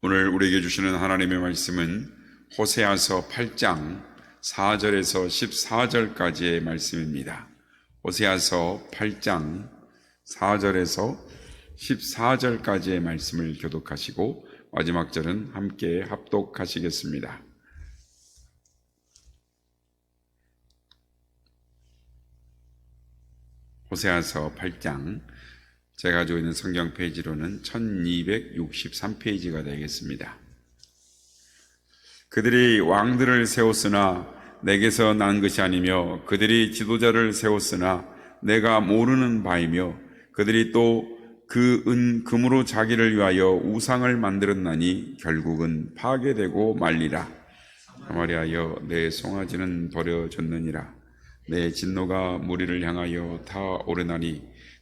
오늘 우리에게 주시는 하나님의 말씀은 호세아서 8장 4절에서 14절까지의 말씀입니다. 호세아서 8장 4절에서 14절까지의 말씀을 교독하시고 마지막 절은 함께 합독하시겠습니다. 호세아서 8장 제가 가지고 있는 성경 페이지로는 1263페이지가 되겠습니다. 그들이 왕들을 세웠으나 내게서 난 것이 아니며 그들이 지도자를 세웠으나 내가 모르는 바이며 그들이 또 그 은 금으로 자기를 위하여 우상을 만들었나니 결국은 파괴되고 말리라. 사마리아여 내 송아지는 버려졌느니라. 내 진노가 무리를 향하여 타오르나니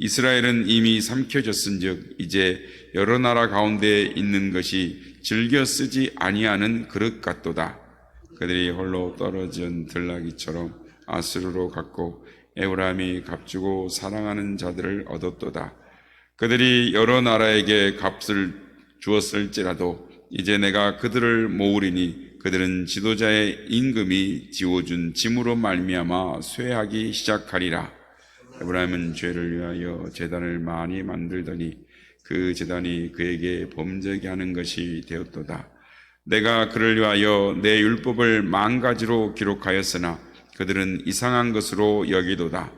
이스라엘은 이미 삼켜졌은즉 이제 여러 나라 가운데 있는 것이 즐겨 쓰지 아니하는 그릇 같도다. 그들이 홀로 떨어진 들나귀처럼 아스르로 갔고 에브라임이 값주고 사랑하는 자들을 얻었도다. 그들이 여러 나라에게 값을 주었을지라도 이제 내가 그들을 모으리니 그들은 지도자의 임금이 지워준 짐으로 말미암아 쇠하기 시작하리라. 에브라임은 죄를 위하여 재단을 많이 만들더니 그 재단이 그에게 범죄게 하는 것이 되었도다. 내가 그를 위하여 내 율법을 만 가지로 기록하였으나 그들은 이상한 것으로 여기도다.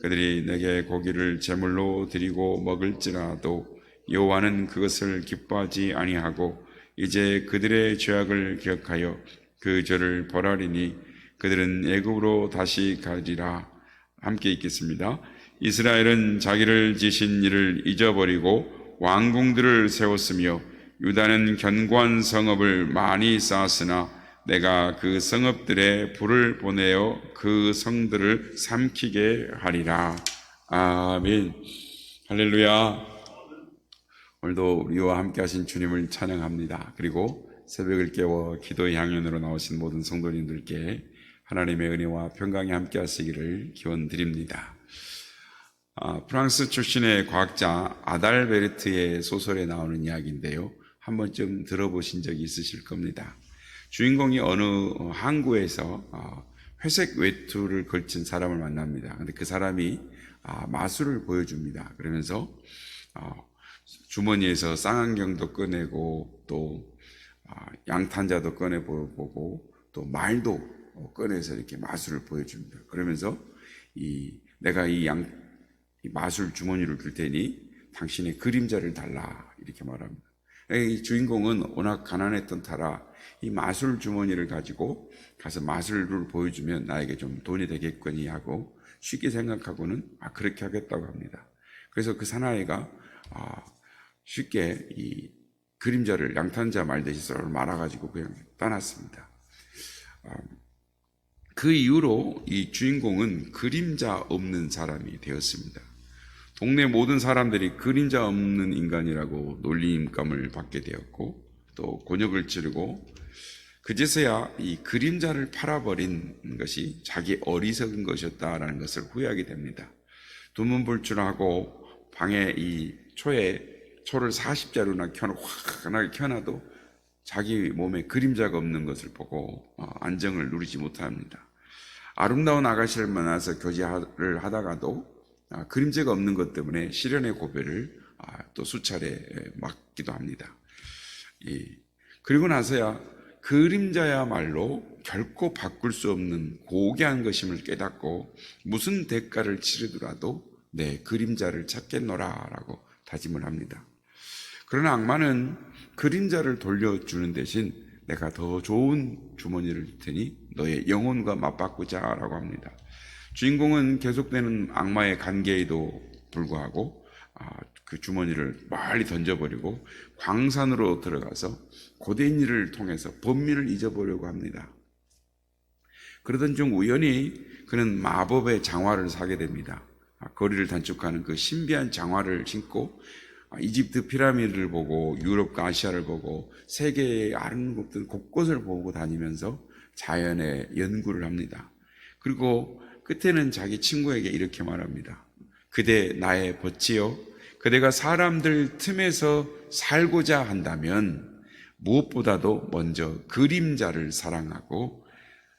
그들이 내게 고기를 제물로 드리고 먹을지라도 여호와는 그것을 기뻐하지 아니하고 이제 그들의 죄악을 기억하여 그 죄를 벌하리니 그들은 애굽으로 다시 가리라. 함께 읽겠습니다. 이스라엘은 자기를 지신 일을 잊어버리고 왕궁들을 세웠으며 유다는 견고한 성읍을 많이 쌓았으나 내가 그 성읍들에 불을 보내어 그 성들을 삼키게 하리라. 아멘. 할렐루야. 오늘도 우리와 함께 하신 주님을 찬양합니다. 그리고 새벽을 깨워 기도의 향연으로 나오신 모든 성도님들께 하나님의 은혜와 평강이 함께 하시기를 기원 드립니다. 아, 프랑스 출신의 과학자 아달베르트의 소설에 나오는 이야기인데요. 한 번쯤 들어보신 적이 있으실 겁니다. 주인공이 어느 항구에서 어, 회색 외투를 걸친 사람을 만납니다. 근데 그 사람이 아, 마술을 보여줍니다. 그러면서 어, 주머니에서 쌍안경도 꺼내고 또 아, 양탄자도 꺼내보고 또 말도 어, 꺼내서 이렇게 마술을 보여줍니다. 그러면서 이 내가 이 양 마술 주머니를 줄 테니 당신의 그림자를 달라 이렇게 말합니다. 이 주인공은 워낙 가난했던 터라 이 마술 주머니를 가지고 가서 마술을 보여주면 나에게 좀 돈이 되겠거니 하고 쉽게 생각하고는 아 그렇게 하겠다고 합니다. 그래서 그 사나이가 아, 쉽게 이 그림자를 양탄자 말듯이 썰 말아가지고 그냥 떠났습니다. 아, 그 이후로 이 주인공은 그림자 없는 사람이 되었습니다. 동네 모든 사람들이 그림자 없는 인간이라고 놀림감을 받게 되었고 또 곤욕을 치르고 그제서야 이 그림자를 팔아버린 것이 자기 어리석은 것이었다라는 것을 후회하게 됩니다. 두문불출하고 방에 이 초에 초를 40자루나 켜놓 환하게 켜놔도 자기 몸에 그림자가 없는 것을 보고 어, 안정을 누리지 못합니다. 아름다운 아가씨를 만나서 교제를 하다가도 아, 그림자가 없는 것 때문에 시련의 고배를 아, 또 수차례 맞기도 합니다. 그리고 나서야 그림자야말로 결코 바꿀 수 없는 고귀한 것임을 깨닫고 무슨 대가를 치르더라도 내 그림자를 찾겠노라라고 다짐을 합니다. 그러나 악마는 그림자를 돌려주는 대신 내가 더 좋은 주머니를 줄 테니 너의 영혼과 맞바꾸자 라고 합니다. 주인공은 계속되는 악마의 관계에도 불구하고 아, 그 주머니를 멀리 던져버리고 광산으로 들어가서 고된 일을 통해서 범민을 잊어보려고 합니다. 그러던 중 우연히 그는 마법의 장화를 사게 됩니다. 아, 거리를 단축하는 그 신비한 장화를 신고 아, 이집트 피라미드를 보고 유럽과 아시아를 보고 세계의 곳들 곳곳을 보고 다니면서 자연의 연구를 합니다. 그리고 끝에는 자기 친구에게 이렇게 말합니다. 그대 나의 벗지요. 그대가 사람들 틈에서 살고자 한다면 무엇보다도 먼저 그림자를 사랑하고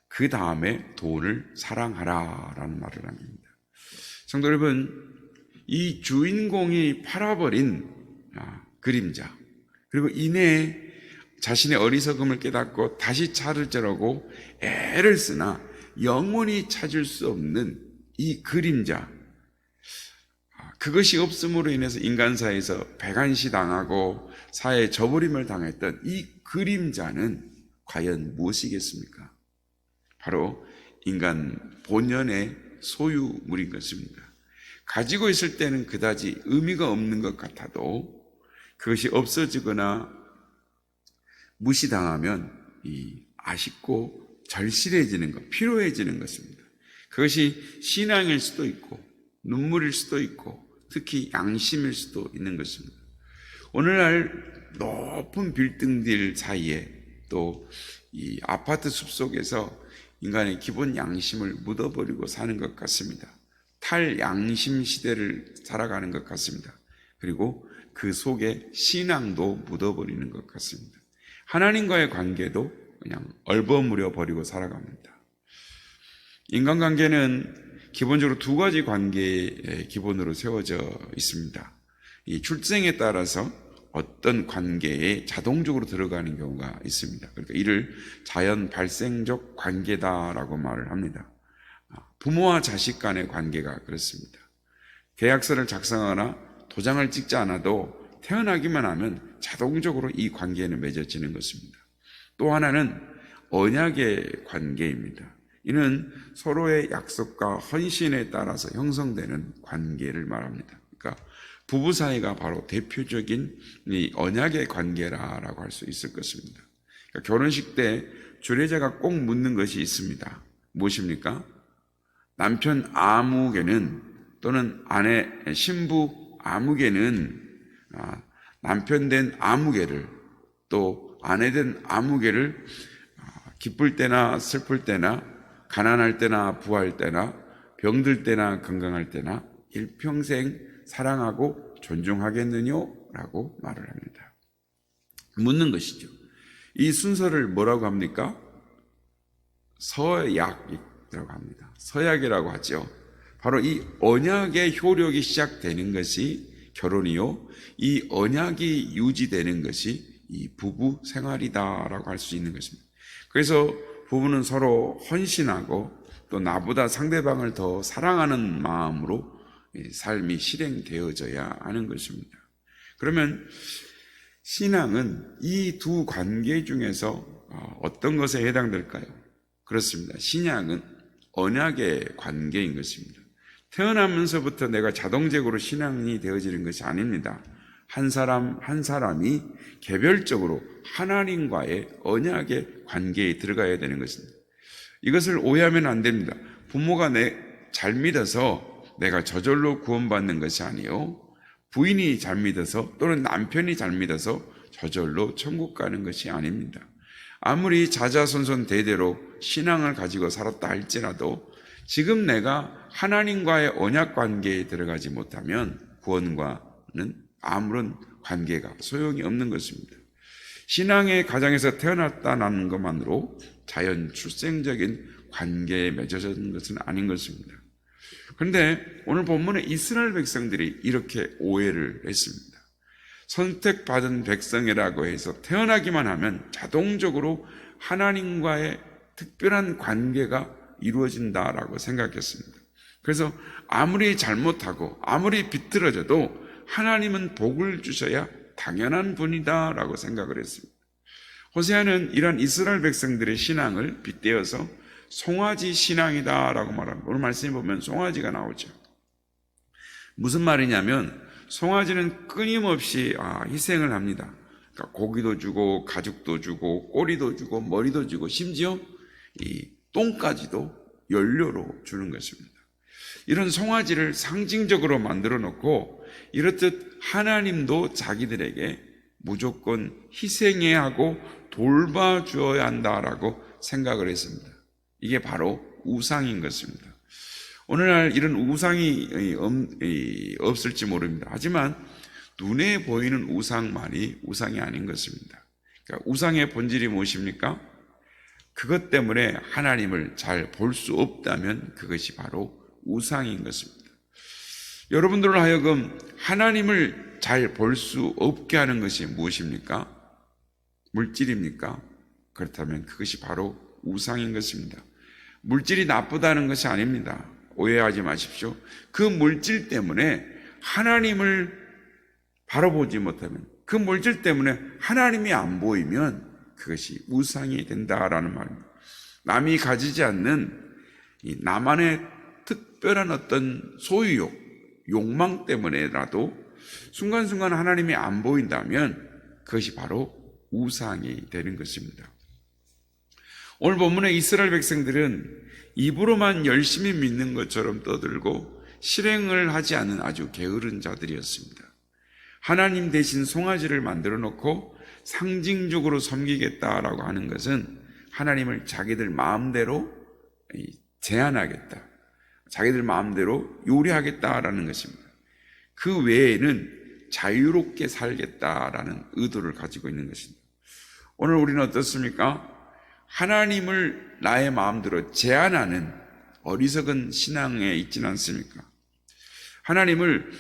그 다음에 돈을 사랑하라라는 말을 합니다. 성도 여러분, 이 주인공이 팔아버린 아, 그림자 그리고 이내 자신의 어리석음을 깨닫고 다시 찾으려고 애를 쓰나 영원히 찾을 수 없는 이 그림자 아, 그것이 없음으로 인해서 인간사에서 배간시 당하고 사회에 저버림을 당했던 이 그림자는 과연 무엇이겠습니까? 바로 인간 본연의 소유물인 것입니다. 가지고 있을 때는 그다지 의미가 없는 것 같아도 그것이 없어지거나 무시당하면 이 아쉽고 절실해지는 것, 피로해지는 것입니다. 그것이 신앙일 수도 있고 눈물일 수도 있고 특히 양심일 수도 있는 것입니다. 오늘날 높은 빌딩들 사이에 또 이 아파트 숲 속에서 인간의 기본 양심을 묻어버리고 사는 것 같습니다. 탈양심 시대를 살아가는 것 같습니다. 그리고 그 속에 신앙도 묻어버리는 것 같습니다. 하나님과의 관계도 그냥 얼버무려 버리고 살아갑니다. 인간관계는 기본적으로 두 가지 관계의 기본으로 세워져 있습니다. 이 출생에 따라서 어떤 관계에 자동적으로 들어가는 경우가 있습니다. 그러니까 이를 자연 발생적 관계다라고 말을 합니다. 부모와 자식 간의 관계가 그렇습니다. 계약서를 작성하거나 도장을 찍지 않아도 태어나기만 하면 자동적으로 이 관계는 맺어지는 것입니다. 또 하나는 언약의 관계입니다. 이는 서로의 약속과 헌신에 따라서 형성되는 관계를 말합니다. 그러니까 부부 사이가 바로 대표적인 이 언약의 관계라고 할 수 있을 것입니다. 그러니까 결혼식 때 주례자가 꼭 묻는 것이 있습니다. 무엇입니까? 남편 아무개는 또는 아내 신부 아무개는 아, 남편 된 아무개를 또 아내 된 아무개를 아, 기쁠 때나 슬플 때나 가난할 때나 부할 때나 병들 때나 건강할 때나 일평생 사랑하고 존중하겠느뇨? 라고 말을 합니다. 묻는 것이죠. 이 순서를 뭐라고 합니까? 서약 이라고 합니다. 서약이라고 하죠. 바로 이 언약의 효력이 시작되는 것이 결혼이요. 이 언약이 유지되는 것이 이 부부 생활이다라고 할 수 있는 것입니다. 그래서 부부는 서로 헌신하고 또 나보다 상대방을 더 사랑하는 마음으로 삶이 실행되어져야 하는 것입니다. 그러면 신앙은 이 두 관계 중에서 어떤 것에 해당될까요? 그렇습니다. 신앙은 언약의 관계인 것입니다. 태어나면서부터 내가 자동적으로 신앙이 되어지는 것이 아닙니다. 한 사람 한 사람이 개별적으로 하나님과의 언약의 관계에 들어가야 되는 것입니다. 이것을 오해하면 안 됩니다. 부모가 내 잘 믿어서 내가 저절로 구원받는 것이 아니요. 부인이 잘 믿어서 또는 남편이 잘 믿어서 저절로 천국 가는 것이 아닙니다. 아무리 자자손손 대대로 신앙을 가지고 살았다 할지라도 지금 내가 하나님과의 언약 관계에 들어가지 못하면 구원과는 아무런 관계가 소용이 없는 것입니다. 신앙의 가정에서 태어났다는 것만으로 자연 출생적인 관계에 맺어진 것은 아닌 것입니다. 그런데 오늘 본문에 이스라엘 백성들이 이렇게 오해를 했습니다. 선택받은 백성이라고 해서 태어나기만 하면 자동적으로 하나님과의 특별한 관계가 이루어진다라고 생각했습니다. 그래서 아무리 잘못하고 아무리 비틀어져도 하나님은 복을 주셔야 당연한 분이다라고 생각을 했습니다. 호세아는 이런 이스라엘 백성들의 신앙을 빗대어서 송아지 신앙이다라고 말합니다. 오늘 말씀에 보면 송아지가 나오죠. 무슨 말이냐면 송아지는 끊임없이 아, 희생을 합니다. 그러니까 고기도 주고 가죽도 주고 꼬리도 주고 머리도 주고 심지어 이 똥까지도 연료로 주는 것입니다. 이런 송아지를 상징적으로 만들어 놓고 이렇듯 하나님도 자기들에게 무조건 희생해야 하고 돌봐주어야 한다라고 생각을 했습니다. 이게 바로 우상인 것입니다. 오늘날 이런 우상이 없을지 모릅니다. 하지만 눈에 보이는 우상만이 우상이 아닌 것입니다. 그러니까 우상의 본질이 무엇입니까? 그것 때문에 하나님을 잘 볼 수 없다면 그것이 바로 우상인 것입니다. 여러분들을 하여금 하나님을 잘 볼 수 없게 하는 것이 무엇입니까? 물질입니까? 그렇다면 그것이 바로 우상인 것입니다. 물질이 나쁘다는 것이 아닙니다. 오해하지 마십시오. 그 물질 때문에 하나님을 바라보지 못하면 그 물질 때문에 하나님이 안 보이면 그것이 우상이 된다라는 말입니다. 남이 가지지 않는 이 나만의 특별한 어떤 소유욕, 욕망 때문에라도 순간순간 하나님이 안 보인다면 그것이 바로 우상이 되는 것입니다. 오늘 본문의 이스라엘 백성들은 입으로만 열심히 믿는 것처럼 떠들고 실행을 하지 않은 아주 게으른 자들이었습니다. 하나님 대신 송아지를 만들어 놓고 상징적으로 섬기겠다라고 하는 것은 하나님을 자기들 마음대로 제한하겠다. 자기들 마음대로 요리하겠다라는 것입니다. 그 외에는 자유롭게 살겠다라는 의도를 가지고 있는 것입니다. 오늘 우리는 어떻습니까? 하나님을 나의 마음대로 제한하는 어리석은 신앙에 있지는 않습니까? 하나님을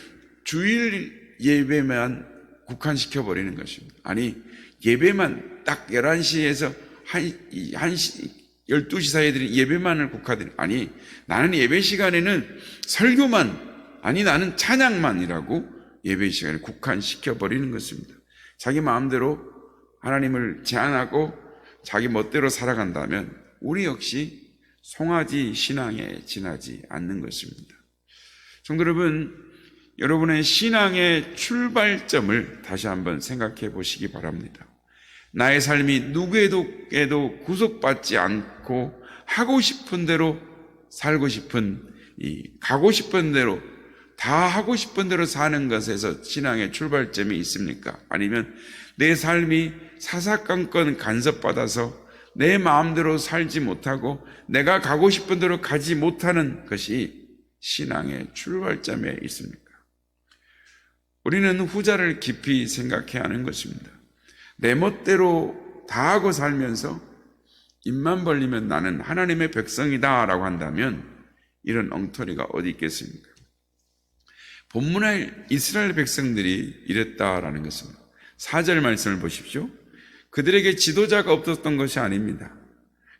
주일 예배만 국한시켜 버리는 것입니다. 아니, 예배만 딱 11시에서 1, 1시, 12시 사이에 드린 예배만을 국화드리 아니, 나는 예배 시간에는 설교만, 아니, 나는 찬양만이라고 예배 시간을 국한시켜 버리는 것입니다. 자기 마음대로 하나님을 제한하고 자기 멋대로 살아간다면 우리 역시 송아지 신앙에 지나지 않는 것입니다. 성도 여러분, 여러분의 신앙의 출발점을 다시 한번 생각해 보시기 바랍니다. 나의 삶이 누구에도 구속받지 않고 하고 싶은 대로 살고 싶은 이 가고 싶은 대로 다 하고 싶은 대로 사는 것에서 신앙의 출발점이 있습니까? 아니면 내 삶이 사사건건 간섭받아서 내 마음대로 살지 못하고 내가 가고 싶은 대로 가지 못하는 것이 신앙의 출발점에 있습니까? 우리는 후자를 깊이 생각해야 하는 것입니다. 내 멋대로 다 하고 살면서 입만 벌리면 나는 하나님의 백성이다 라고 한다면 이런 엉터리가 어디 있겠습니까? 본문의 이스라엘 백성들이 이랬다라는 것입니다. 4절 말씀을 보십시오. 그들에게 지도자가 없었던 것이 아닙니다.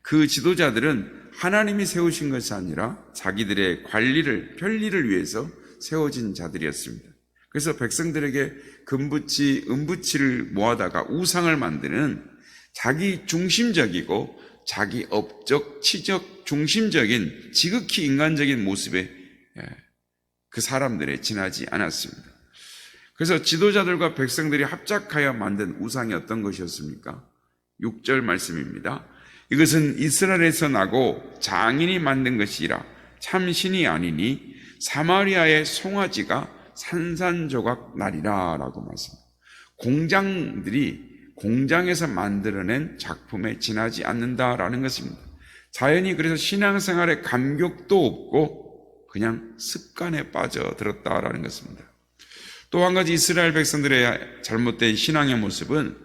그 지도자들은 하나님이 세우신 것이 아니라 자기들의 관리를, 편리를 위해서 세워진 자들이었습니다. 그래서 백성들에게 금부치, 은부치를 모아다가 우상을 만드는 자기 중심적이고 자기 업적, 치적, 중심적인 지극히 인간적인 모습에 그 사람들에 지나지 않았습니다. 그래서 지도자들과 백성들이 합작하여 만든 우상이 어떤 것이었습니까? 6절 말씀입니다. 이것은 이스라엘에서 나고 장인이 만든 것이라 참 신이 아니니 사마리아의 송아지가 산산조각 날이라 라고 말씀합니다. 공장들이 공장에서 만들어낸 작품에 지나지 않는다라는 것입니다. 자연이 그래서 신앙생활에 감격도 없고 그냥 습관에 빠져들었다라는 것입니다. 또 한 가지 이스라엘 백성들의 잘못된 신앙의 모습은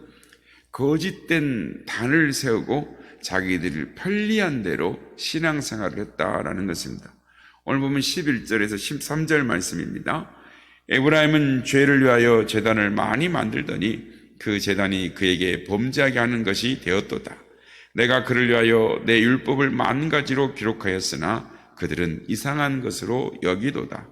거짓된 단을 세우고 자기들이 편리한 대로 신앙생활을 했다라는 것입니다. 오늘 보면 11절에서 13절 말씀입니다. 에브라임은 죄를 위하여 재단을 많이 만들더니 그 재단이 그에게 범죄하게 하는 것이 되었도다. 내가 그를 위하여 내 율법을 만 가지로 기록하였으나 그들은 이상한 것으로 여기도다.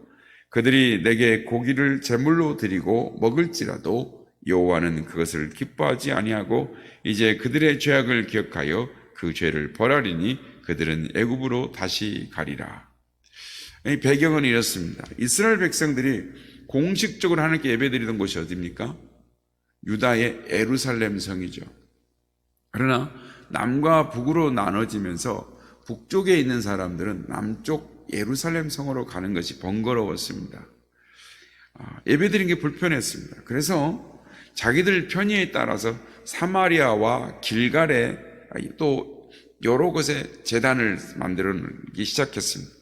그들이 내게 고기를 제물로 드리고 먹을지라도 여호와는 그것을 기뻐하지 아니하고 이제 그들의 죄악을 기억하여 그 죄를 벌하리니 그들은 애굽으로 다시 가리라. 배경은 이렇습니다. 이스라엘 백성들이 공식적으로 하나님께 예배드리던 곳이 어디입니까? 유다의 에루살렘 성이죠. 그러나 남과 북으로 나눠지면서 북쪽에 있는 사람들은 남쪽 예루살렘 성으로 가는 것이 번거로웠습니다. 아, 예배드린 게 불편했습니다. 그래서 자기들 편의에 따라서 사마리아와 길갈에 또 여러 곳에 재단을 만들기 시작했습니다.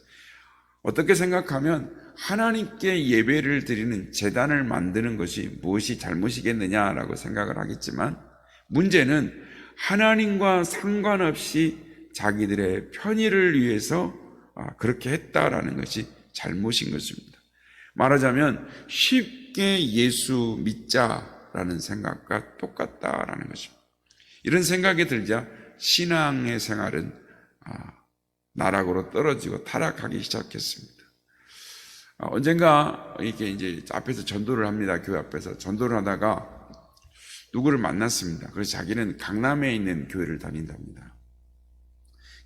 어떻게 생각하면 하나님께 예배를 드리는 재단을 만드는 것이 무엇이 잘못이겠느냐라고 생각을 하겠지만 문제는 하나님과 상관없이 자기들의 편의를 위해서 아, 그렇게 했다라는 것이 잘못인 것입니다. 말하자면 쉽게 예수 믿자라는 생각과 똑같다라는 것입니다. 이런 생각이 들자 신앙의 생활은 아, 나락으로 떨어지고 타락하기 시작했습니다. 아, 언젠가 이렇게 이제 앞에서 전도를 합니다. 교회 앞에서 전도를 하다가 누구를 만났습니다. 그래서 자기는 강남에 있는 교회를 다닌답니다.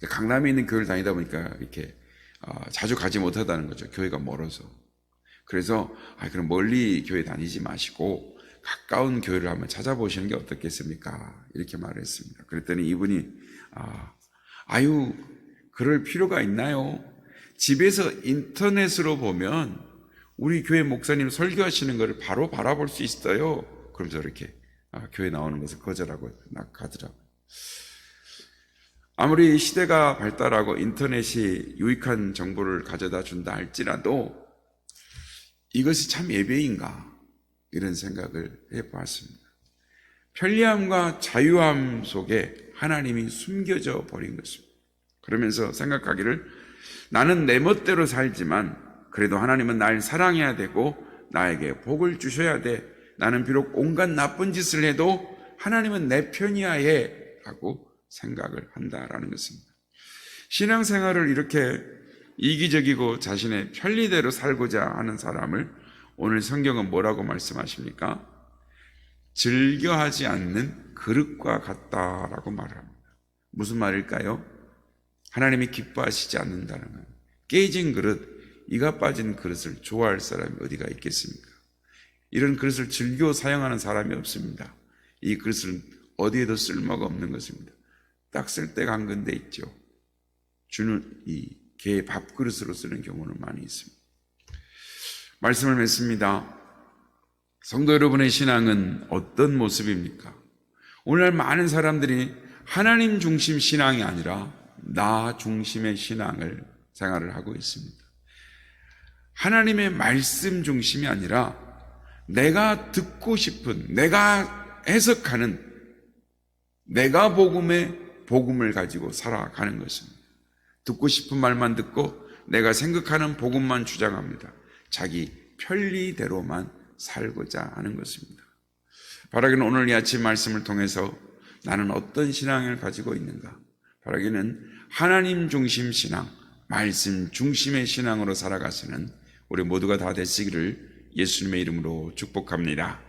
강남에 있는 교회를 다니다 보니까 이렇게 아, 자주 가지 못하다는 거죠. 교회가 멀어서. 그래서 아, 그럼 멀리 교회 다니지 마시고 가까운 교회를 한번 찾아보시는 게 어떻겠습니까? 이렇게 말을 했습니다. 그랬더니 이분이 아, 아유 그럴 필요가 있나요? 집에서 인터넷으로 보면 우리 교회 목사님 설교하시는 것을 바로 바라볼 수 있어요. 그러면서 이렇게 아, 교회 나오는 것을 거절하고 나가더라고요. 아무리 시대가 발달하고 인터넷이 유익한 정보를 가져다 준다 할지라도 이것이 참 예배인가 이런 생각을 해보았습니다. 편리함과 자유함 속에 하나님이 숨겨져 버린 것입니다. 그러면서 생각하기를 나는 내 멋대로 살지만 그래도 하나님은 날 사랑해야 되고 나에게 복을 주셔야 돼. 나는 비록 온갖 나쁜 짓을 해도 하나님은 내 편이야 해. 하고 생각을 한다라는 것입니다. 신앙생활을 이렇게 이기적이고 자신의 편리대로 살고자 하는 사람을 오늘 성경은 뭐라고 말씀하십니까? 즐겨하지 않는 그릇과 같다라고 말합니다. 무슨 말일까요? 하나님이 기뻐하시지 않는다는 것. 깨진 그릇, 이가 빠진 그릇을 좋아할 사람이 어디가 있겠습니까? 이런 그릇을 즐겨 사용하는 사람이 없습니다. 이 그릇은 어디에도 쓸모가 없는 것입니다. 딱쓸 때가 한 군데 있죠. 주는 이 개 밥그릇으로 쓰는 경우는 많이 있습니다. 말씀을 맺습니다. 성도 여러분의 신앙은 어떤 모습입니까? 오늘날 많은 사람들이 하나님 중심 신앙이 아니라 나 중심의 신앙을 생활을 하고 있습니다. 하나님의 말씀 중심이 아니라 내가 듣고 싶은, 내가 해석하는, 내가 복음의 복음을 가지고 살아가는 것입니다. 듣고 싶은 말만 듣고 내가 생각하는 복음만 주장합니다. 자기 편리대로만 살고자 하는 것입니다. 바라기는 오늘 이 아침 말씀을 통해서 나는 어떤 신앙을 가지고 있는가? 바라기는 하나님 중심 신앙, 말씀 중심의 신앙으로 살아가시는 우리 모두가 다 되시기를 예수님의 이름으로 축복합니다.